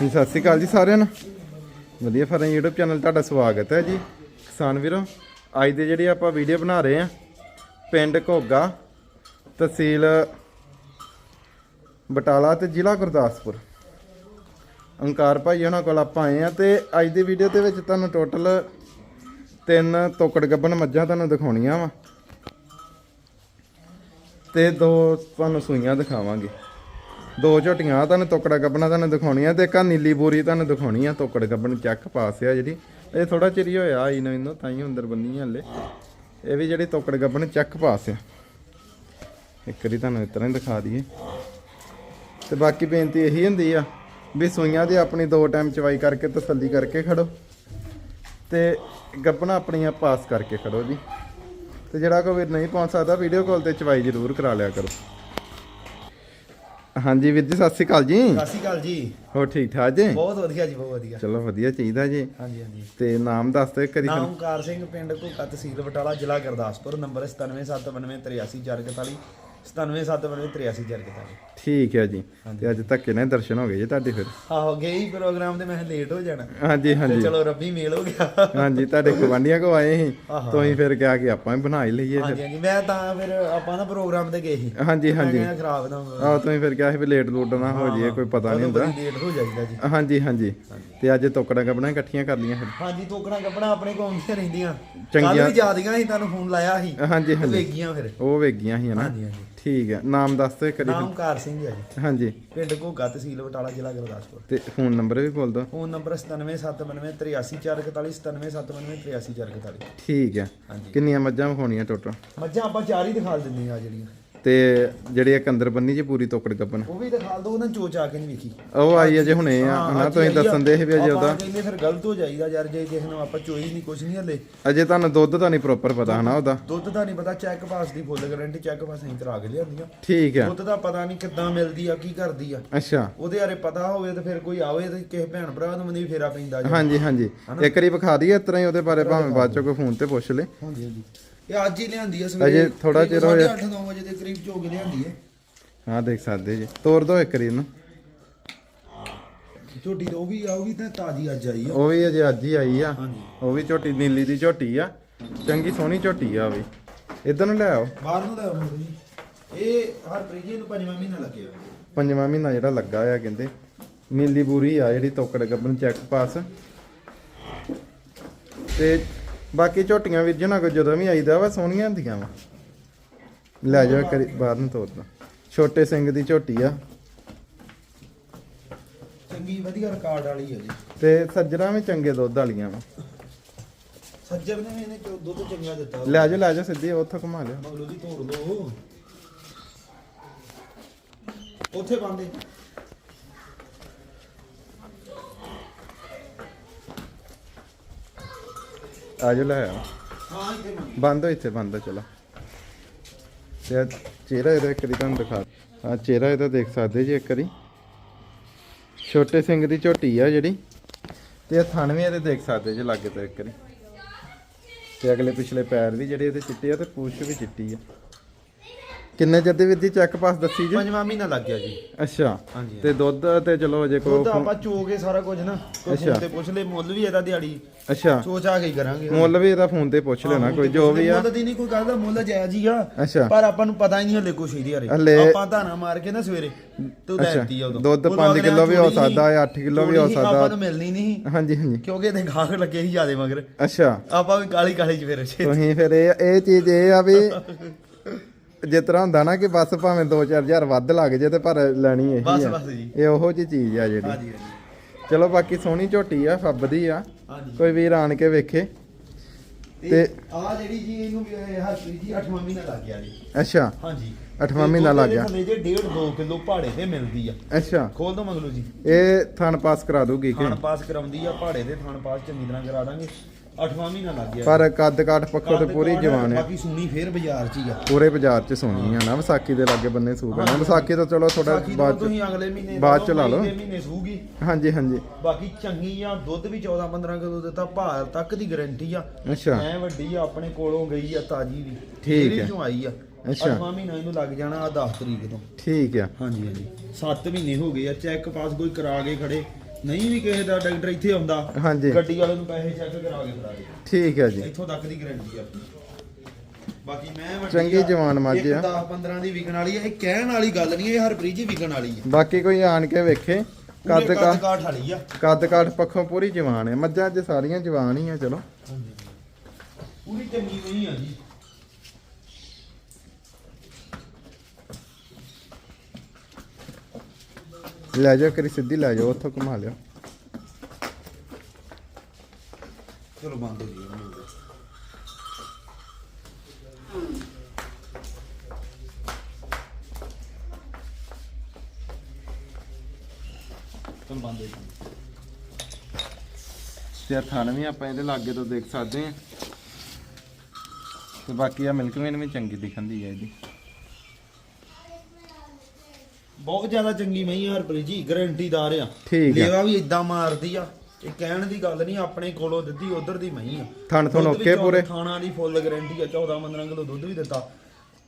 ਜੀ, ਸਤਿ ਸ਼੍ਰੀ ਅਕਾਲ ਜੀ ਸਾਰਿਆਂ ਨੂੰ। ਵਧੀਆ ਫਰਨ YouTube ਚੈਨਲ ਤੁਹਾਡਾ ਸਵਾਗਤ ਹੈ ਜੀ। ਕਿਸਾਨ ਵੀਰੋ, ਅੱਜ ਦੇ ਜਿਹੜੀ ਆਪਾਂ ਵੀਡੀਓ ਬਣਾ ਰਹੇ ਆ ਪਿੰਡ ਘੋਗਾ, ਤਹਿਸੀਲ ਬਟਾਲਾ ਤੇ ਜ਼ਿਲ੍ਹਾ ਗੁਰਦਾਸਪੁਰ। ਅੰਕਾਰ ਭਾਈ ਉਹਨਾਂ ਕੋਲ ਆਪਾਂ ਆਏ ਆ ਤੇ ਅੱਜ ਦੀ ਵੀਡੀਓ ਦੇ ਵਿੱਚ ਤੁਹਾਨੂੰ ਟੋਟਲ ਤਿੰਨ ਤੋਕੜ ਗੱਬਣ ਮੱਝਾਂ ਤੁਹਾਨੂੰ ਦਿਖਾਉਣੀਆਂ ਵਾ। ਤੇ ਦੋ ਤੁਹਾਨੂੰ ਸੂਈਆਂ ਦਿਖਾਵਾਂਗੇ। ਦੋ ਝੋਟੀਆਂ ਤੁਹਾਨੂੰ ਤੋਕੜਾ ਗੱਬਣਾ ਤੁਹਾਨੂੰ ਦਿਖਾਉਣੀਆਂ ਤੇ ਇੱਕ ਆਹ ਨੀਲੀ ਬੋਰੀ ਤੁਹਾਨੂੰ ਦਿਖਾਉਣੀ ਆ, ਤੋਕੜ ਗੱਬਣ ਚੱਕ ਪਾਸ ਆ ਜਿਹੜੀ। ਇਹ ਥੋੜਾ ਚਿਰ ਹੋਇਆ ਆਈ ਨੂੰ ਇਹਨੂੰ, ਤਾਂ ਹੀ ਅੰਦਰ ਬੰਨੀ ਹਲੇ। ਇਹ ਵੀ ਜਿਹੜੀ ਤੋਕੜ ਗੱਬਣ ਚੱਕ ਪਾਸ ਆ। ਇੱਕ ਵਾਰੀ ਤੁਹਾਨੂੰ ਇਸ ਤਰ੍ਹਾਂ ਹੀ ਦਿਖਾ ਦਈਏ। ਤੇ ਬਾਕੀ ਬੇਨਤੀ ਇਹੀ ਹੁੰਦੀ ਆ ਵੀ ਸੂਈਆਂ ਦੀ ਆਪਣੀ ਦੋ ਟਾਈਮ ਚਵਾਈ ਕਰਕੇ ਤਸੱਲੀ ਕਰਕੇ ਖੜੋ। ਤੇ ਗੱਬਣਾ ਆਪਣੀਆਂ ਪਾਸ ਕਰਕੇ ਖੜੋ ਜੀ। ਤੇ ਜਿਹੜਾ ਕੋਈ ਨਹੀਂ ਪਹੁੰਚ ਸਕਦਾ, ਵੀਡੀਓ ਕਾਲ ਤੇ ਚਵਾਈ ਜ਼ਰੂਰ ਕਰਾ ਲਿਆ ਕਰੋ। ਹਾਂਜੀ ਵੀਰ ਜੀ ਸਤਿ ਸ਼੍ਰੀ ਅਕਾਲ ਜੀ। ਸਤਿ ਸ਼੍ਰੀ ਅਕਾਲ ਜੀ। ਹੋ ਠੀਕ ਠਾਕ ਜੀ? ਬਹੁਤ ਵਧੀਆ ਜੀ ਬਹੁਤ ਵਧੀਆ। ਚਲੋ ਵਧੀਆ ਚਾਹੀਦਾ ਜੀ। ਹਾਂਜੀ ਹਾਂਜੀ। ਤੇ ਨਾਮ ਦੱਸ ਦਿਓ ਕਰੀ ਨਾਮ ਓਮਕਾਰ ਸਿੰਘ ਪਿੰਡ ਘੋਕਾ ਤਹਿਸੀਲ ਬਟਾਲਾ ਜ਼ਿਲ੍ਹਾ ਗੁਰਦਾਸਪੁਰ ਨੰਬਰ 9779383441 9779383441 ਠੀਕ ਹੈ ਜੀ। ਤੇ ਅੱਜ ਧੱਕੇ ਨਾਲ ਦਰਸ਼ਨ ਹੋ ਗਏ ਜੀ ਤੁਹਾਡੇ ਫਿਰ। ਆਹੋ ਗਏ ਹੀ ਪ੍ਰੋਗਰਾਮ ਤੇ ਮੈਂ ਲੇਟ ਹੋ ਜਾਣਾ। ਹਾਂਜੀ ਹਾਂਜੀ। ਚਲੋ ਰੱਬੀ ਮੇਲ ਹੋ ਗਿਆ। ਹਾਂਜੀ ਤੁਹਾਡੇ ਗਵਾਂਢੀਆਂ ਕੋ ਆਏ ਸੀ। ਤੁਸੀਂ ਫਿਰ ਕਿਹਾ ਕਿ ਆਪਾਂ ਵੀ ਬਣਾ ਹੀ ਲਈਏ ਹਾਂਜੀ ਹਾਂਜੀ। ਮੈਂ ਤਾਂ ਫਿਰ ਆਪਾਂ ਨਾ ਪ੍ਰੋਗਰਾਮ ਤੇ ਗਏ ਸੀ। ਹਾਂਜੀ ਮੈਂ ਹਾਂਜੀ ਕਿਹਾ ਖਰਾਬ ਨਾ ਆਹ ਤੁਸੀਂ ਫਿਰ ਕਿਹਾ ਸੀ ਵੀ ਲੇਟ ਲੂਟ ਨਾ ਹੋ ਜਾਈਏ ਕੋਈ ਪਤਾ ਨਹੀਂ ਹੁੰਦਾ। ਲੇਟ ਹੋ ਜਾਈਦਾ ਜੀ। ਹਾਂਜੀ। ਹਾਂਜੀ। ਤੇ ਅੱਜ ਤੋਕੜਾ ਕਪੜਾ ਇਕੱਠੀਆਂ ਕਰ ਲਈਆਂ ਫਿਰ। ਹਾਂਜੀ ਤੋਕਣਾ ਕੱਪੜਾ ਆਪਣੇ ਕੋਲ ਆਉਂਦੀਆਂ ਰਹਿੰਦੀਆਂ। ਚੰਗੀਆਂ- ਕੱਲ ਵੀ ਜਾਦੀਆਂ ਸੀ ਤੁਹਾਨੂੰ ਫੋਨ ਲਾਇਆ ਸੀ। ਹਾਂਜੀ ਹਾਂਜੀ। ਵੇਗੀਆਂ ਫਿਰ। ਉਹ ਵੇਗੀਆਂ ਸੀ ਹਨਾ ਹਾਂਜੀ ਹਾਂਜੀ। ਠੀਕ ਹੈ। ਨਾਮ ਦੱਸ ਦਿਓ ਕਰੀ ਨਾਮ ਓਮਕਾਰ ਸਿੰਘ ਹੈ ਜੀ। ਹਾਂਜੀ। ਪਿੰਡ ਘੋਗਾ ਤਹਿਸੀਲ ਬਟਾਲਾ ਜ਼ਿਲ੍ਹਾ ਗੁਰਦਾਸਪੁਰ। ਤੇ ਫੋਨ ਨੰਬਰ ਵੀ ਬੋਲ ਦਿਓ। ਫੋਨ ਨੰਬਰ 9779383441 9779383441 ਠੀਕ ਹੈ। ਹਾਂਜੀ। ਕਿੰਨੀਆਂ ਮੱਝਾਂ ਵਿਖਾਉਣੀਆਂ ਟੋਟਲ ਮੱਝਾਂ ਆਪਾਂ ਚਾਰ ਹੀ ਦਿਖਾ ਦਿੰਦੇ ਆ ਜਿਹੜੀਆਂ। ਤੇ ਜਿਹੜੀ ਇੱਕ ਅੰਦਰ ਬੰਨੀ ਜੀ ਪੂਰੀ ਤੋਕੜ ਗੱਬਨ ਉਹ ਵੀ ਦਿਖਾ ਦੋ ਉਹਨਾਂ ਚੋਚ ਆ ਕੇ ਨਹੀਂ ਵੇਖੀ। ਉਹ ਆਈ ਅਜੇ ਹੁਣੇ ਆ ਹਨਾ ਤੁਸੀਂ ਦੱਸਣ ਦੇ ਸੀ ਵੀ ਅਜੇ ਉਹਦਾ। ਕਹਿੰਦੇ ਫਿਰ ਗਲਤ ਹੋ ਜਾਈਦਾ ਯਾਰ ਜੇ ਕਿਸੇ ਨੂੰ ਆਪਾਂ ਚੋਈ ਨਹੀਂ ਕੁਝ ਨਹੀਂ ਹਲੇ। ਅਜੇ ਤੁਹਾਨੂੰ ਦੁੱਧ ਤਾਂ ਨਹੀਂ ਪ੍ਰੋਪਰ ਪਤਾ ਹਨਾ ਉਹਦਾ। ਦੁੱਧ ਦਾ ਨਹੀਂ ਪਤਾ ਚੈੱਕ ਪਾਸ ਦੀ ਫੁੱਲ ਗਾਰੰਟੀ ਚੈੱਕ ਪਾਸ ਅਸੀਂ ਕਰਾ ਕੇ ਲਿਆਂਦੀਆਂ। ਠੀਕ ਹੈ ਦੁੱਧ ਦਾ ਪਤਾ ਨਹੀਂ ਕਿੱਦਾਂ ਮਿਲਦੀ ਆ ਕੀ ਕਰਦੀ ਆ। ਅੱਛਾ। ਉਹਦੇ ਬਾਰੇ ਪਤਾ ਹੋਵੇ ਤਾਂ ਫਿਰ ਕੋਈ ਆਵੇ ਤੇ ਕਿਸੇ ਭੈਣ ਭਰਾ ਨੂੰ ਵੀ ਫੇਰਾ ਪੈਂਦਾ ਜੀ ਹਾਂਜੀ ਹਾਂਜੀ। ਇੱਕ ਵਾਰੀ ਵਿਖਾ ਦਈਏ ਇਸ ਤਰ੍ਹਾਂ ਹੀ ਉਹਦੇ ਬਾਰੇ ਭਾਵੇਂ ਬਾਅਦ ਚੋਂ ਕੋਈ ਫੋਨ ਤੇ ਪੁੱਛ ਲੇ। ਹਾਂਜੀ ਹਾਂਜੀ। ਇਹ ਅੱਜ ਹੀ ਲਿਆਂਦੀ ਆ ਅਜੇ ਥੋੜ੍ਹਾ ਚਿਰ ਹੋਇਆ। 8-9 ਵਜੇ ਦੇ ਕਰੀਬ ਚੋਗ ਲਿਆਂਦੀ ਹੈ ਹਾਂ ਦੇਖ ਸਕਦੇ ਜੀ। ਤੋਰ ਦੋ ਇੱਕ ਵਾਰੀ ਇਹਨੂੰ। ਝੋਟੀ ਉਹ ਵੀ ਆ ਉਹ ਵੀ ਤਾਂ ਤਾਜ਼ੀ ਅੱਜ ਆਈ ਆ। ਉਹ ਵੀ ਅਜੇ ਅੱਜ ਹੀ ਆਈ ਆ। ਹਾਂਜੀ। ਉਹ ਵੀ ਝੋਟੀ ਨੀਲੀ ਦੀ ਝੋਟੀ ਆ। ਚੰਗੀ ਸੋਹਣੀ ਝੋਟੀ ਆ ਉਹ ਵੀ। ਇਧਰ ਨੂੰ ਲੈ ਆਓ। ਬਾਹਰ ਨੂੰ ਲੈ ਆਉਂਦੇ ਜੀ। ਇਹ ਹਰ ਪ੍ਰੀਜੀ ਨੂੰ ਪੰਜਵਾਂ ਮਹੀਨਾ ਲੱਗਿਆ। ਪੰਜਵਾਂ ਮਹੀਨਾ ਜਿਹੜਾ ਲੱਗਾ ਆ ਕਹਿੰਦੇ। ਨੀਲੀ ਬੂਰੀ ਆ ਜਿਹੜੀ ਤੋਕੜ ਗੱਬਨ ਚੈੱਕ ਪਾਸ ਤੇ ਬਾਕੀ ਝੋਟੀਆਂ ਵੀਰ ਜਣਾ ਕੋ ਜਦੋਂ ਵੀ ਆਈਦਾ ਵਾ ਸੋਹਣੀਆਂ ਹੁੰਦੀਆਂ ਵਾ। ਲੈ ਜਾਓ ਕਰੀ ਬਾਹਰ ਨੂੰ ਤੋਰ ਦੋ ਛੋਟੇ ਸਿੰਘ ਦੀ ਝੋਟੀ ਆ। ਚੰਗੀ ਵਧੀਆ ਰਿਕਾਰਡ ਵਾਲੀ ਹੈ ਜੀ। ਤੇ ਸੱਜਣਾ ਵੀ ਚੰਗੇ ਦੁੱਧ ਵਾਲੀਆਂ ਵਾ। ਸੱਜਰ ਨੇ ਵੀ ਇਹਨੇ ਕਿਉਂ ਦੁੱਧ ਚੰਗਾ ਦਿੱਤਾ। ਲੈ ਜਾਓ ਲੈ ਜਾਓ ਸਿੱਧੀ ਉੱਥੋਂ ਘੁਮਾ ਲਿਓ। ਮਗਲੂ ਦੀ ਤੋੜ ਲਓ। ਉੱਥੇ ਬੰਦੇ ਆ ਜਾਓ ਲੈ ਆਓ। ਬੰਦ ਹੋ ਇੱਥੇ, ਬੰਦ ਹੋ, ਚਲੋ। ਤੇ ਆਹ ਚਿਹਰਾ ਇਹਦਾ ਇੱਕ ਵਾਰੀ ਤੁਹਾਨੂੰ ਦਿਖਾ ਆ ਚਿਹਰਾ ਇਹਦਾ ਦੇਖ ਸਕਦੇ ਜੀ ਇੱਕ ਵਾਰੀ। ਛੋਟੇ ਸਿੰਘ ਦੀ ਝੋਟੀ ਆ ਜਿਹੜੀ। ਤੇ ਇਹ ਥਣ ਵੀ ਇਹਦੇ ਦੇਖ ਸਕਦੇ ਜੀ ਲਾਗੇ ਤੋਂ ਇੱਕ ਵਾਰੀ। ਤੇ ਅਗਲੇ ਪਿਛਲੇ ਪੈਰ ਵੀ ਜਿਹੜੇ ਇਹਦੇ ਚਿੱਟੇ ਆ ਤੇ ਪੂਛ ਵੀ ਚਿੱਟੀ ਆ। ਕਿੰਨੇ ਚਿਰ ਦੀ ਵੀਰ ਜੀ ਚੈੱਕ ਪਾਸ ਦੱਸੀ ਜੀ? ਪੰਜਵਾਂ ਮਹੀਨਾ ਲੱਗ ਗਿਆ ਜੀ। ਅੱਛਾ। ਹਾਂਜੀ। ਤੇ ਦੁੱਧ ਤੇ ਚਲੋ ਅਜੇ ਕੋ ਦੁੱਧ ਆਪਾਂ ਚੋ ਕੇ ਸਾਰਾ ਕੁਝ ਨਾ ਕੋਈ ਅੱਛਾ। ਫੋਨ ਤੇ ਪੁੱਛ ਲੈ ਮੁੱਲ ਵੀ ਇਹਦਾ ਦਿਹਾੜੀ। ਅੱਛਾ। ਸੋਚ ਆ ਕੇ ਹੀ ਕਰਾਂਗੇ। ਮੁੱਲ ਵੀ ਇਹਦਾ ਫੋਨ ਤੇ ਪੁੱਛ ਲੈਣਾ ਕੋਈ ਜੋ ਵੀ ਆ। ਮੁੱਲ ਦੀ ਨਹੀਂ ਕੋਈ ਗੱਲ ਦਾ ਮੁੱਲ ਜਾਇਜ਼ ਹੀ ਆ। ਅੱਛਾ। ਪਰ ਆਪਾਂ ਨੂੰ ਪਤਾ ਹੀ ਨਹੀਂ ਹਲੇ ਕੁਛ ਇਹਦੀ ਹਾਰੇ ਹਲੇ- ਆਪਾਂ ਧਾਨਾ ਮਾਰ ਕੇ ਨਾ ਸਵੇਰੇ ਤੇ ਅੱਛਾ। ਲੈਤੀ ਆ ਉਦੋਂ। ਦੁੱਧ ਉਦੋਂ ਪੰਜ ਅਗਲਿਆਂ ਕਿੱਲੋ ਵੀ ਹੋ ਚੋਰੀ ਸਕਦਾ ਹੈ, ਅੱਠ ਕਿੱਲੋ ਵੀ ਹੋ ਸੀ, ਸਕਦਾ। ਆਪਾਂ ਨੂੰ ਮਿਲਣੀ ਨਹੀਂ। ਹਾਂਜੀ ਹਾਂਜੀ। ਕਿਉਂਕਿ ਇਹਦੇ ਗਾਹਕ ਲੱਗੇ ਸੀ ਜਿਆਦੇ ਮਗਰ। ਅੱਛਾ। ਆਪਾਂ ਵੀ ਕਾਲੀ ਕਾਲੀ ਚ ਫਿਰ। ਤੁਸੀਂ ਫਿਰ ਇਹ ਇਹ ਚੀਜ਼ ਇਹ ਆ ਵੀ ਜਿਸ ਤਰ੍ਹਾਂ ਹੁੰਦਾ ਨਾ ਕਿ ਬਸ ਭਾਵੇਂ 2-4000 ਵੱਧ ਲੱਗ ਜੇ ਤੇ ਪਰ ਲੈਣੀ ਇਹੀ ਬਸ ਆ। ਬਸ ਜੀ। ਇਹ ਉਹੋ ਜੀ ਚੀਜ਼ ਆ ਜਿਹੜੀ। ਹਾਂਜੀ ਹਾਂਜੀ। ਚਲੋ ਬਾਕੀ ਸੋਹਣੀ ਝੋਟੀ ਆ ਫੱਬਦੀ ਆ। ਹਾਂਜੀ। ਕੋਈ ਵੀਰ ਆਣ ਕੇ ਵੇਖੇ। ਤੇ ਤੇ- ਆ ਜਿਹੜੀ ਜੀ ਇਹਨੂੰ ਵੀ ਇਹ ਹਰਪ੍ਰੀਤ ਜੀ 8ਵਾਂ ਮਹੀਨਾ ਲੱਗ ਗਿਆ ਜੀ। ਅੱਛਾ। ਹਾਂਜੀ। ਅੱਠਵਾਂ ਮਹੀਨਾ ਲੱਗ ਗਿਆ। ਥੱਲੇ ਜੇ 1.5 2 ਕਿਲੋ ਪਹਾੜੇ ਤੇ ਮਿਲਦੀ ਆ। ਅੱਛਾ। ਖੋਲ ਦੋ ਮਗਲੂ ਜੀ। ਇਹ ਥਣ ਪਾਸ ਕਰਾ ਦੂਗੀ ਕਿ? ਥਾਣ ਪਾਸ ਕਰਾਉਂਦੀ ਆ ਪਹਾੜੇ ਦੇ ਥਾਣ ਪਾਸ ਚੰਗੀ ਤਰ੍ਹਾਂ ਕਰਾ ਦਾਂਗੇ। 8ਵਾਂ ਮਹੀਨਾ ਲੱਗ ਗਿਆ ਪਰ ਕੱਦ ਕਾਠ ਪੱਖੋਂ ਤੇ ਪੂਰੀ ਜਵਾਨ ਆ ਬਾਕੀ ਸੁਣੀ ਫੇਰ ਬਾਜ਼ਾਰ 'ਚ ਹੀ ਆ। ਪੂਰੇ ਬਾਜ਼ਾਰ 'ਚ ਸੋਹਣੀ ਆ ਨਾ ਵਿਸਾਖੀ ਦੇ ਲਾਗੇ ਬੰਨੇ ਸੂ ਪੈਣਾ ਵਿਸਾਖੀ ਤੋਂ ਚਲੋ ਥੋੜਾ ਬਾਕੀ ਬਾਅਦ ਤੁਸੀਂ ਅਗਲੇ ਮਹੀਨੇ ਬਾਅਦ 'ਚ ਲਾ ਲਓ। ਮਹੀਨੇ ਸੂਗੀ। ਹਾਂਜੀ ਹਾਂਜੀ। ਬਾਕੀ ਚੰਗੀ ਆ ਦੁੱਧ ਵੀ 14 15 ਕਿਲੋ ਦਿੱਤਾ ਭਾਰ ਤੱਕ ਦੀ ਗਾਰੰਟੀ ਆ। ਅੱਛਾ। ਐ ਵੱਡੀ ਆ ਆਪਣੇ ਕੋਲੋਂ ਗਈ ਆ ਤਾਜੀ ਵੀ। ਠੀਕ ਹੈ। ਚੋਂ ਆਈ ਆ। ਅੱਛਾ। ਅੱਠਵਾਂ ਮਹੀਨਾ ਇਹਨੂੰ ਲੱਗ ਜਾਣਾ ਆ 10 ਤਰੀਕ ਤੋਂ। ਠੀਕ ਆ। ਹਾਂਜੀ ਹਾਂਜੀ। 7 ਮਹੀਨੇ ਹੋ ਗਏ ਆ ਚੈੱਕ ਪਾਸ ਕੋਈ ਕਰਾ ਕੇ ਖੜੇ। ਨਹੀਂ ਵੀ ਕਿਸੇ ਦਾ ਡਾਕਟਰ ਇੱਥੇ ਆਉਂਦਾ ਹਾਂਜੀ। ਗੱਡੀ ਵਾਲੇ ਨੂੰ ਪੈਸੇ ਚੈੱਕ ਕਰਾ ਕੇ ਫੜਾ ਦੇ। ਠੀਕ ਹੈ ਜੀ। ਇੱਥੋਂ ਤੱਕ ਦੀ ਗਾਰੰਟੀ ਆ ਆਪਣੀ। ਬਾਕੀ ਮੈਂ ਵੱਡੀ ਚੰਗੀ ਜਵਾਨ ਮੱਝ ਆ। 10 15 ਦੀ ਵਿਕਣ ਵਾਲੀ ਆ ਇਹ ਕਹਿਣ ਵਾਲੀ ਗੱਲ ਨਹੀਂ ਇਹ ਹਰਪ੍ਰੀਤ ਜੀ ਵਿਕਣ ਵਾਲੀ ਆ। ਬਾਕੀ ਕੋਈ ਆਣ ਕੇ ਵੇਖੇ ਕੱਦ ਕਾਠ ਵਾਲੀ ਆ। ਕੱਦ ਕਾਠ ਪੱਖੋਂ ਪੂਰੀ ਜਵਾਨ ਹੈ ਮੱਝਾਂ ਅੱਜ ਸਾਰੀਆਂ ਜਵਾਨ ਹੀ ਆ ਚਲੋ। ਪੂਰੀ ਚੰਗੀ ਨਹੀਂ ਆ ਜੀ। ਲੈ ਜਾਓ ਕਰੀ ਸਿੱਧੀ ਲੈ ਜਾਓ, ਉੱਥੋਂ ਘੁਮਾ ਲਿਓ। ਚਲੋ ਬੰਦ ਹੋ ਜੀ ਇਹਨੂੰ। ਬੰਦ ਹੋ ਜੀ ਤੇ ਥਣ ਵੀ ਆਪਾਂ ਇਹਦੇ ਲਾਗੇ ਤੋਂ ਦੇਖ ਸਕਦੇ ਹਾਂ। ਤੇ ਬਾਕੀ ਆ ਮਿਲਕਮੈਨ ਵੀ ਚੰਗੀ ਦਿਖਣ ਦੀ ਹੈ ਇਹਦੀ। ਬਹੁਤ ਜ਼ਿਆਦਾ ਚੰਗੀ ਮਈ ਆ ਹਰਪ੍ਰੀਤ ਜੀ ਗਾਰੰਟੀਦਾਰ ਆ ਠੀਕ ਆ। ਲੇਵਾ ਵੀ ਇਦਾਂ ਮਾਰਦੀ ਆ। ਇਹ ਕਹਿਣ ਦੀ ਗੱਲ ਨਹੀਂ ਆਪਣੇ ਕੋਲੋਂ ਦਿੱਤੀ ਉਧਰ ਦੀ ਮਈ ਆ। ਥਣ ਥਣ ਦੁੱਧ ਵੀ ਓਕੇ ਪੂਰੇ? ਖਾਣਾ ਦੀ ਫੁੱਲ ਗਾਰੰਟੀ ਆ 14 15 ਕਿਲੋ ਦੁੱਧ ਵੀ ਦਿੱਤਾ।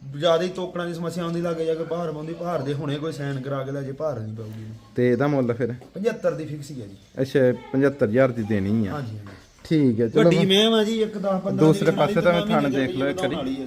ਜ਼ਿਆਦਾ ਹੀ ਤੋਕੜਾਂ ਦੀ ਸਮੱਸਿਆ ਆਉਂਦੀ ਲੱਗੇ ਜਾ ਕੇ ਬਾਹਰ ਆਉਂਦੀ ਬਾਹਰ ਦੇ ਹੁਣੇ ਕੋਈ ਸਾਈਨ ਕਰਾ ਕੇ ਲੈ ਜੇ ਭਾਰ ਨਹੀਂ ਪਊਗੀ। ਤੇ ਇਹਦਾ ਮੁੱਲ ਫਿਰ? 75 ਦੀ ਫਿਕਸ ਹੀ ਆ ਜੀ। ਅੱਛਾ 75000 ਦੀ ਦੇਣੀ ਆ। ਹਾਂਜੀ ਹਾਂਜੀ। ਠੀਕ ਹੈ ਚਲੋ ਵੱਡੀ ਮੈਂ ਆ ਜੀ ਇੱਕ 10 15 ਦੂਸਰੇ ਪਾਸੇ ਤਾਂ ਥਣ ਦੇਖ ਲਓ ਇੱਕ ਵਾਰੀ।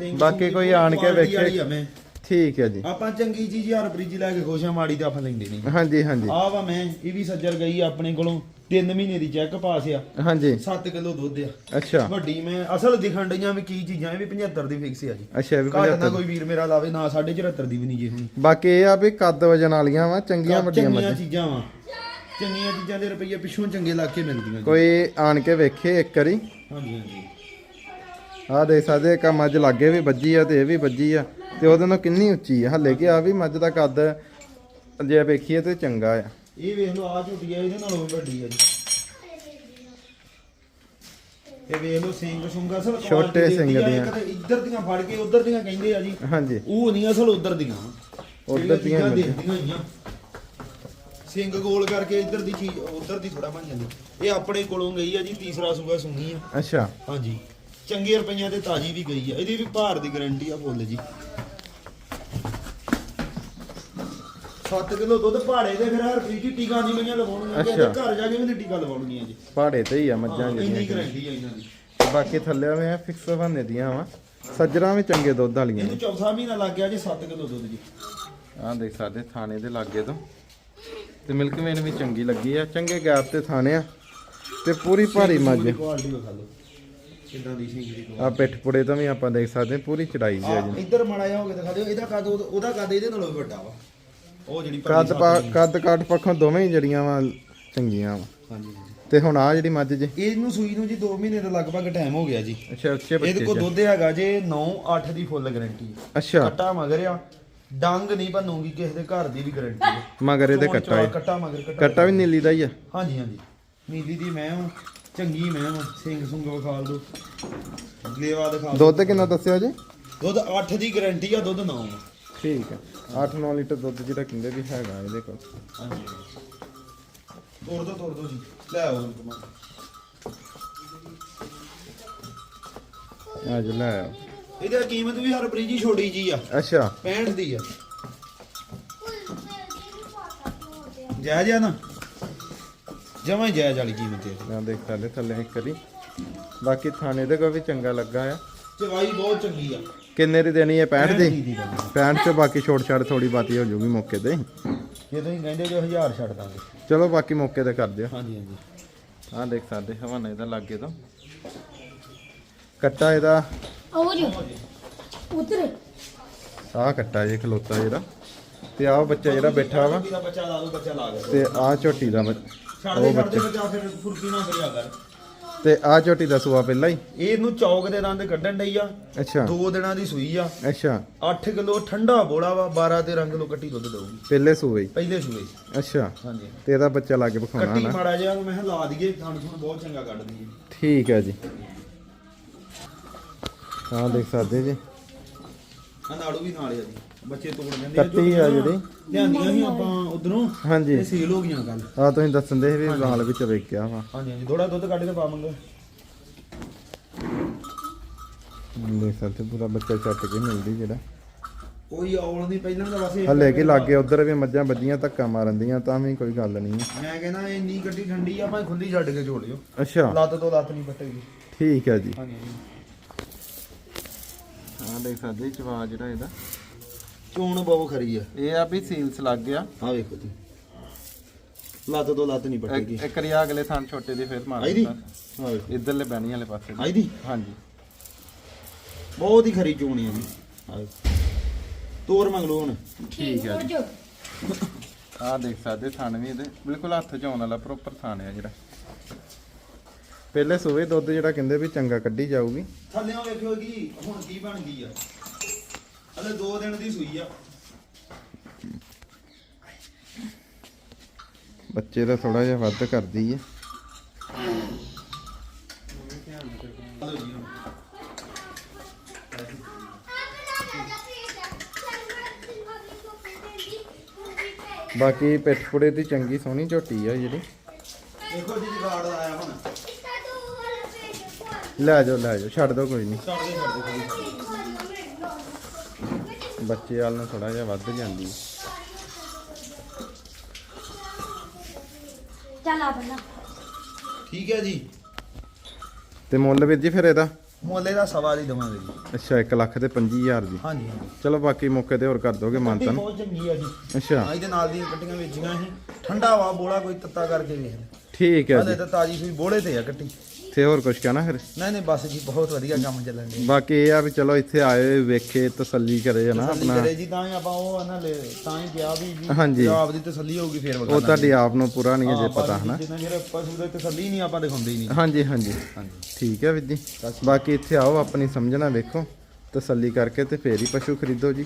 ਬਾਕੀ ਕੋਈ ਆਣ ਕੇ ਵੇਖੇ। ਠੀਕ ਹੈ ਜੀ। ਆਪਾਂ ਚੰਗੀ ਚੀਜ਼ ਯਾਰ ਬ੍ਰਿਜ ਲੈ ਕੇ ਖੁਸ਼ ਆ ਮਾੜੀ ਤਾਂ ਆਪਾਂ ਲੈਂਦੇ ਨਹੀਂ। ਹਾਂਜੀ ਹਾਂਜੀ। ਆ ਵਾ ਮੈਂ ਇਹ ਵੀ ਸੱਜਰ ਗਈ ਆਪਣੇ ਕੋਲੋਂ 3 ਮਹੀਨੇ ਦੀ ਚੈੱਕ ਪਾਸ ਆ। ਹਾਂਜੀ। 7 ਕਿਲੋ ਦੁੱਧ ਆ। ਅੱਛਾ। ਵੱਡੀ ਮੈਂ ਅਸਲ ਦਿਖਣ ਡਈਆਂ ਵੀ ਕੀ ਚੀਜ਼ਾਂ ਇਹ ਵੀ 75 ਦੀ ਫਿਕਸ ਆ ਜੀ। ਅੱਛਾ ਵੀ ਘੱਟ ਨਾ 75 ਕੋਈ ਵੀਰ ਮੇਰਾ ਲਾਵੇ ਨਾ 74 ਦੀ ਵੀ ਨਹੀਂ ਜੀ ਹੁਣ। ਬਾਕੀ ਇਹ ਆ ਵੀ ਕੱਦ ਵਜਨ ਵਾਲੀਆਂ ਵਾ ਚੰਗੀਆਂ ਵੱਡੀਆਂ ਚੰਗੀਆਂ ਚੀਜ਼ਾਂ ਵਾ। ਚੰਗੀਆਂ ਚੀਜ਼ਾਂ ਦੇ ਰੁਪਈਏ ਪਿੱਛੋਂ ਚੰਗੇ ਲਾ ਕੇ ਮਿਲਦੀਆਂ ਕੋਈ ਆਣ ਕੇ ਵੇਖੇ ਇੱਕ ਵਾਰੀ। ਹਾਂਜੀ ਹਾਂਜੀ। ਆਹ ਦੇਖ ਸਕਦੇ ਇੱਕ ਮੱਝ ਲਾਗੇ ਵੀ ਵੱਜੀ ਆ ਤੇ ਇਹ ਵੀ ਵੱਜੀ ਆ। ਤੇ ਉਹਦੇ ਨਾਲ ਕਿੰਨੀ ਉੱਚੀ ਆ। ਹੱਲੇ ਕਿ ਆ ਵੀ ਮੱਝ ਦਾ ਕੱਦ ਜੇ ਵੇਖੀਏ ਤੇ ਚੰਗਾ ਆ। ਇਹ ਵੇਖ ਲਓ ਆ ਝੁੱਟੀ ਆ ਇਹਦੇ ਨਾਲੋਂ ਵੀ ਵੱਡੀ ਆ ਜੀ। ਇਹ ਵੇਖ ਲਓ ਸਿੰਘ ਸੁੰਗਾ quality ਛੋਟੇ ਸਿੰਘ ਦੀਆਂ। ਇੱਧਰ ਦੀਆਂ ਫੜ ਕੇ ਉੱਧਰ ਦੀਆਂ ਕਹਿੰਦੇ ਆ ਜੀ। ਹਾਂਜੀ। ਉਹ ਨਹੀਂ ਅਸਲ ਉੱਧਰ ਦੀਆਂ। ਉੱਧਰ ਦੀਆਂ। ਦੇਖਦੀਆਂ ਹੋਈਆਂ। ਸਿੰਘ ਗੋਲ ਕਰਕੇ ਇੱਧਰ ਦੀ ਚੀਜ਼ ਉੱਧਰ ਦੀ ਥੋੜਾ ਬਣ ਜਾਂਦੀ। ਇਹ ਆਪਣੇ ਕੋਲੋਂ ਗਈ ਆ ਜੀ ਤੀਸਰਾ ਸੂਗਾ ਸੁਣੀ ਆ। ਅੱਛਾ। ਹਾਂਜੀ। ਚੰਗੇ ਰੁਪਈਆਂ ਤੇ ਤਾਜੀ ਵੀ ਗਈ ਆ। ਇਹਦੀ ਵੀ ਭਾਰ ਦੀ ਗਾਰੰਟੀ ਆ ਫੁੱਲ ਜੀ। 7 ਕਿਲੋ ਦੁੱਧ ਭਾੜੇ ਦੇ ਫਿਰ ਹਰ ਫਰੀ ਦੀ ਟੀਕਾ ਨਹੀਂ ਮਈਆਂ ਲਵਾਉਣਗੀਆਂ ਕਿ ਅੱਛਾ। ਘਰ ਜਾ ਕੇ ਵੀ ਟੀਕਾ ਲਵਾਉਣਗੀਆਂ ਜੀ। ਪਹਾੜੇ ਤੇ ਹੀ ਆ ਮੱਝਾਂ ਇੰਨੀ ਜਿਹੜੀਆਂ। ਗਾਰੰਟੀ ਆ ਇਹਨਾਂ ਦੀ। ਬਾਕੀ ਥੱਲੇ ਵੇ ਫਿਕਸ ਬਹਾਨੇ ਦੀਆਂ ਵਾ। ਸੱਜਰਾਂ ਵੀ ਚੰਗੇ ਦੁੱਧ ਵਾਲੀਆਂ ਇਹਨੂੰ ਚੌਥਾ ਮਹੀਨਾ ਲੱਗ ਗਿਆ ਜੀ 7 ਕਿਲੋ ਦੁੱਧ ਜੀ। ਆਹ ਦੇਖ ਸਕਦੇ ਥਾਣੇ ਦੇ ਲਾਗੇ ਤੋਂ। ਤੇ ਮਿਲਕ ਮੇਨ ਵੀ ਚੰਗੀ ਲੱਗੀ ਆ। ਚੰਗੇ ਗੈਪ ਤੇ ਥਾਣੇ ਆ। ਤੇ ਪੂਰੀ ਭਾਰੀ ਮੱਝ। ਕੁਆਲਿਟੀ ਵਿਖਾ ਲਓ ਕਿੰਨਾ ਦੀ ਸਿੰਗ ਦੀ ਆ ਪਿੱਠ ਪੁੜੇ ਤੋਂ ਵੀ ਆਪਾਂ ਦੇਖ ਸਕਦੇ ਹਾਂ, ਪੂਰੀ ਚੜਾਈ ਜੀ ਆ ਜੀ। ਇੱਧਰ ਮਾੜਾ ਜਿਹਾ ਹੋ ਕੇ ਦਿਖਾ ਦਿਓ ਇਹਦਾ ਕੱਦ ਉਹਦਾ- ਉਹਦਾ ਕੱਦ ਇਹਦੇ ਨਾਲੋਂ ਵੀ ਵੱਡਾ ਵਾ। ਉਹ ਜਿਹੜੀ ਕੱਦ ਪਾ। ਕੱਦ ਕਾਠ ਪੱਖੋਂ ਦੋਵੇਂ ਹੀ ਜੜੀਆਂ ਵਾ ਚੰਗੀਆਂ ਵਾ। ਹਾਂਜੀ ਹਾਂਜੀ। ਤੇ ਹੁਣ ਆ ਜਿਹੜੀ ਮੱਝ ਜੀ। ਇਹਨੂੰ ਸੂਈ ਨੂੰ ਜੀ 2 ਮਹੀਨੇ ਦਾ ਲਗਭਗ ਟਾਈਮ ਹੋ ਗਿਆ ਜੀ। ਅੱਛਾ ਉੱਚੇ ਇਹਦੇ ਬੱਚੇ ਕੋਲ ਚ ਦੁੱਧ ਹੈਗਾ ਜੇ 9 8 ਦੀ ਫੁੱਲ ਗਾਰੰਟੀ ਹੈ ਅੱਛਾ। ਕੱਟਾ ਮਗਰ ਆ ਡੰਗ ਨਹੀਂ ਭੰਨੂਗੀ ਕਿਸੇ ਦੇ ਘਰ ਦੀ ਵੀ ਗਾਰੰਟੀ ਹੈ ਮਗਰ ਇਹਦੇ ਕੱਟਾ ਚਵਾ ਹੈ ਕੱਟਾ ਮਗਰ ਕੱਟਾ ਕੱਟਾ ਵੀ ਨੀਲੀ ਦਾ ਹੀ ਆ। ਹਾਂਜੀ ਹਾਂਜੀ। ਨੀਲੀ ਦੀ ਮੈਂ ਵਾਂ, ਚੰਗੀ ਮੈਂ ਸਿੰਘ ਸੁੰਗ ਵਿਖਾਲ ਦੋ ਲੇਵਾ ਦਿਖਾ ਦਿਓ। ਦੁੱਧ ਕਿੰਨਾ ਦੱਸਿਆ ਜੀ? ਦੁੱਧ 8 ਦੀ ਗਾਰੰਟੀ ਆ ਦੁੱਧ 9 ਠੀਕ ਹੈ 8-9 ਲੀਟਰ ਦੁੱਧ ਜਿਹੜਾ ਕਹਿੰਦੇ ਵੀ ਹੈਗਾ ਇਹਦੇ ਕੋਲ। ਹਾਂਜੀ। ਤੋੜ ਦੋ ਤੋੜ ਦੋ ਜੀ। ਲੈ ਆਓ ਹੁਣ ਆ ਜੀ ਲੈ ਆਓ। ਇਹਦੀ ਕੀਮਤ ਵੀ ਹਰਪ੍ਰੀਤ ਜੀ ਛੋਟੀ ਜੀ ਆ। ਅੱਛਾ। 65 ਦੀ ਆ। ਜਾਇਜ਼ ਆ ਨਾ। ਜਮਾਂ ਜਾਇਜ਼ ਵਾਲੀ ਕੀਮਤ ਹੈ। ਮੈਂ ਦੇਖ ਥੱਲੇ ਥੱਲੇ ਇੱਕ ਕਰੀ ਬਾਕੀ ਥਾਣੇ ਦੇ ਕੋ ਚੰਗਾ ਲੱਗਾ ਆ। ਚਵਾਈ ਬਹੁਤ ਚੰਗੀ ਆ। ਕਿੰਨੇ ਦੀ ਦੇਣੀ ਹੈ 65 ਦੀ? 65 ਤੇ ਬਾਕੀ ਛੋਟ ਛੜ ਥੋੜੀ ਬਾਤੀ ਹੋ ਜੂਗੀ ਮੌਕੇ ਤੇ। ਜੇ ਤੁਸੀਂ ਕਹਿੰਦੇ ਜੋ 1000 ਛੱਡ ਦਾਂਗੇ। ਚਲੋ ਬਾਕੀ ਮੌਕੇ ਤੇ ਕਰ ਦਿਓ। ਹਾਂਜੀ ਹਾਂਜੀ। ਆਹ ਦੇਖ ਸਕਦੇ ਹਵਾਨਾ ਇਹਦਾ ਲੱਗੇ ਤਾਂ। ਕੱਟਾ ਇਹਦਾ। ਆਓ ਜੀ। ਉਧਰ ਆਹ ਕੱਟਾ ਜੇ ਖਲੋਤਾ ਜਿਹੜਾ ਤੇ ਆਹ ਬੱਚਾ ਜਿਹੜਾ ਬੈਠਾ ਵਾ। ਤੇ ਆਹ ਝੋਟੀ ਦਾ ਬੱਚਾ। ਛੱਡ ਉਹ ਦੇ ਛੱਡ ਦੇ ਬੱਚਾ। ਫਿਰ ਫੁਰਕੀ ਨਾ ਕਰਿਆ ਕਰ। ਤੇ ਆਹ ਝੋਟੀ ਦਾ ਸੂਆ ਪਹਿਲਾਂ ਹੀ। ਇਹਨੂੰ ਚੌਕ ਦੇ ਦੰਦ ਕੱਢਣ ਡਈ ਆ। ਅੱਛਾ। ਦੋ ਦਿਨਾਂ ਦੀ ਸੂਈ ਆ। ਅੱਛਾ। 8 ਕਿਲੋ ਠੰਡਾ ਬੋਲਾ ਵਾ 12 13 ਕਿਲੋ ਕੱਟੀ ਦੁੱਧ ਦਊਗੀ। ਪਹਿਲੇ ਸੂਏ ਹੀ। ਪਹਿਲੇ ਸੂਏ ਅੱਛਾ। ਹਾਂਜੀ। ਤੇ ਇਹਦਾ ਬੱਚਾ ਲਾ ਕੇ ਵਿਖਾਉਣਾ ਕੱਟੀ ਨਾ। ਮਾੜਾ ਜਿਹਾ ਮੈਂ ਲਾ ਦਈਏ ਖਾਣ ਤੁਹਾਨੂੰ ਬਹੁਤ ਚੰਗਾ ਕੱਢਦੀ ਹੈ ਠੀਕ ਹੈ ਜੀ। ਆਹ ਦੇਖ ਸਕਦੇ ਜੀ। ਆ ਨਾੜੂ ਵੀ ਨਾਲ ਆ ਜੀ। ਬੱਚੇ ਤੋੜ ਦਿੰਦੇ ਕੱਟੀ ਆ ਜਿਹੜੀ। ਲਿਆਂਦੀਆਂ ਸੀ ਆਪਾਂ ਉਧਰੋਂ ਹਾਂਜੀ। ਇਹ ਸੇਲ ਹੋ ਗਈਆਂ ਕੱਲ ਆ ਤੁਸੀਂ ਦੱਸਣ ਦੇ ਵੀ ਨਾਲ ਵਿੱਚ ਵੇਖਿਆ ਵਾ। ਹਾਂਜੀ ਹਾਂਜੀ ਥੋੜਾ ਦੁੱਧ ਕੱਢ ਕੇ ਪਾਵਾਂਗੇ ਦੇਖ ਸਕਦੇ ਪੂਰਾ ਬੱਚਾ ਛੱਟ ਕੇ ਮਿਲਦੀ ਜਿਹੜਾ। ਕੋਈ ਔਲ ਨਹੀਂ ਪਹਿਲਾਂ ਤਾਂ ਬਸ ਇਹ ਹਲੇ ਕਿ ਲਾਗੇ ਉਧਰ ਵੀ ਮੱਝਾਂ ਵੱਜੀਆਂ ਧੱਕਾ ਮਾਰਨ ਦੀਆਂ ਤਾਂ ਵੀ ਕੋਈ ਗੱਲ ਨਹੀਂ। ਮੈਂ ਕਹਿੰਦਾ ਇੰਨੀ ਗੱਡੀ ਠੰਡੀ ਆ ਭਾਵੇਂ ਖੁੱਲੀ ਛੱਡ ਕੇ ਝੋਲਿਓ ਅੱਛਾ। ਲੱਤ ਤੋਂ ਲੱਤ ਨਹੀਂ ਪੱਟੇਗੀ ਠੀਕ ਹੈ ਜੀ। ਹਾਂਜੀ ਹਾਂ ਦੇਖ ਸਕਦੇ ਚਵਾ ਜਿਹੜਾ ਇਹਦਾ। ਚੋਣ ਬਹੁਤ ਖਰੀ ਆ। ਇਹ ਆ ਵੀ ਸੀਲਸ ਲੱਗ ਗਿਆ। ਆ ਵੇਖੋ ਜੀ। ਲੱਤ ਤੋਂ ਲੱਤ ਨਹੀਂ ਪੱਟੇਗੀ। ਇੱਕ ਰਿਆ ਅਗਲੇ ਥਾਂ ਛੋਟੇ ਦੇ ਫੇਰ ਮਾਰ ਆਈ ਦੀ? ਦਿੱਤਾ। ਆ ਵੇਖੋ। ਇੱਧਰਲੇ ਬੈਣੀ ਵਾਲੇ ਪਾਸੇ ਆਈ ਦੀ? ਹਾਂਜੀ। ਬਹੁਤ ਹੀ ਖਰੀ ਚੋਣੀ ਆ ਜੀ। ਆ ਵੇਖੋ। ਤੋਰ ਮੰਗਲੋ ਹੁਣ। ਠੀਕ ਹੈ ਜੀ। ਆਹ ਦੇਖ ਸਕਦੇ ਥਣ ਵੀ ਇਹਦੇ। ਬਿਲਕੁਲ ਹੱਥ 'ਚ ਆਉਣ ਵਾਲਾ ਪ੍ਰੋਪਰ ਥਣ ਆ ਜਿਹੜਾ। ਪਹਿਲੇ ਸੂਵੇ ਦੁੱਧ ਜਿਹੜਾ ਕਹਿੰਦੇ ਵੀ ਚੰਗਾ ਕੱਢੀ ਜਾਊਗੀ। ਥੱਲਿਓਂ ਵੇਖਿਓ ਜੀ ਹੁਣ ਕੀ ਬਣ ਗਈ ਆ। ਹਲੇ 2 ਦਿਨ ਦੀ ਸੂਈ ਆ ਬੱਚੇ ਦਾ ਥੋੜਾ ਜਿਹਾ ਵੱਧ ਕਰਦੀ ਹੈ ਹਲੋ ਜੀ ਹੁਣ। ਬਾਕੀ ਦੀ ਚੰਗੀ ਸੋਹਣੀ ਝੋਟੀ ਆ ਜਿਹੜੀ ਦੇਖੋ ਜੀ ਜਗਾੜ ਆਇਆ ਹੁਣ ਲੈ ਜਾਓ ਲੈ ਜਾਓ ਛੱਡ ਦਿਓ ਕੋਈ ਨਹੀਂ ਛੱਡ ਦੇ ਛੱਡ ਦੇ ਖੜੀ। ਬੱਚੇ ਵਾਲ ਨੂੰ ਥੋੜਾ ਜਿਹਾ ਵੱਧ ਜਾਂਦੀ। ਹੈ ਚੱਲ ਆ ਬੰਦਾ। ਠੀਕ ਹੈ ਜੀ। ਤੇ ਮੁੱਲ ਵੀਰ ਜੀ ਫਿਰ ਇਹਦਾ? ਮੁੱਲੇ ਦਾ ਸਵਾ ਦੀ ਦਵਾਂਗੇ ਜੀ। ਅੱਛਾ 1 ਲੱਖ ਤੇ 25000 ਦੀ ਹਾਂਜੀ ਹਾਂਜੀ। ਚਲੋ ਬਾਕੀ ਮੌਕੇ ਤੇ ਹੋਰ ਕਰ ਦੋਗੇ ਕੱਟੀ ਮਾਨਤਨ ਬਹੁਤ ਚੰਗੀ ਆ ਜੀ। ਅੱਛਾ। ਅੱਜ ਦੇ ਨਾਲ ਦੀਆਂ ਕੱਟੀਆਂ ਵੇਚੀਆਂ ਸੀ। ਠੰਡਾ ਵਾ ਬੋਲਾ ਕੋਈ ਤੱਤਾ ਕਰਕੇ ਵੇਖ ਲੈ। ਠੀਕ ਹੈ ਹਲੇ ਜੀ। ਤਾਂ ਤਾਜੀ ਸੂਈ ਬੋਲੇ ਤੇ ਆ ਕੱਟੀ ਤੇ ਹੋਰ ਕੁਝ ਕਹਿਣਾ ਫਿਰ? ਨਹੀਂ ਨਹੀਂ ਬਸ ਜੀ ਬਹੁਤ ਵਧੀਆ ਕੰਮ ਚੱਲਣ ਦੇ ਬਾਕੀ ਇਹ ਆ ਵੀ ਚਲੋ ਇੱਥੇ ਆਏ ਵੇਖੇ ਤਸੱਲੀ ਕਰੇ ਨਾ ਆਪਣਾ। ਕਰੇ ਜੀ ਤਾਂ ਹੀ ਆਪਾਂ ਉਹ ਇਹਨਾਂ ਲੈ ਤਾਂ ਹੀ ਕਿਹਾ ਵੀ ਜੀ ਹਾਂਜੀ। ਆਪ ਦੀ ਤਸੱਲੀ ਹੋਊਗੀ ਫੇਰ ਉਹ ਤੁਹਾਡੀ ਆਪ ਨੂੰ ਪੂਰਾ ਨਹੀਂ ਅਜੇ ਪਤਾ ਹਨਾ। ਜਿੰਨਾ ਜਿਹੜਾ ਪਸ਼ੂ ਦਾ ਤਸੱਲੀ ਨਹੀਂ ਆਪਾਂ ਦਿਖਾਉਂਦੇ ਹੀ ਨਹੀਂ। ਹਾਂਜੀ ਹਾਂਜੀ। ਹਾਂਜੀ। ਠੀਕ ਹੈ ਵੀਰ ਜੀ। ਬਾਕੀ ਇੱਥੇ ਆਓ ਆਪਣੀ ਸਮਝਣਾ ਵੇਖੋ। ਤਸੱਲੀ ਕਰਕੇ ਤੇ ਫੇਰ ਹੀ ਪਸ਼ੂ ਖਰੀਦੋ ਜੀ।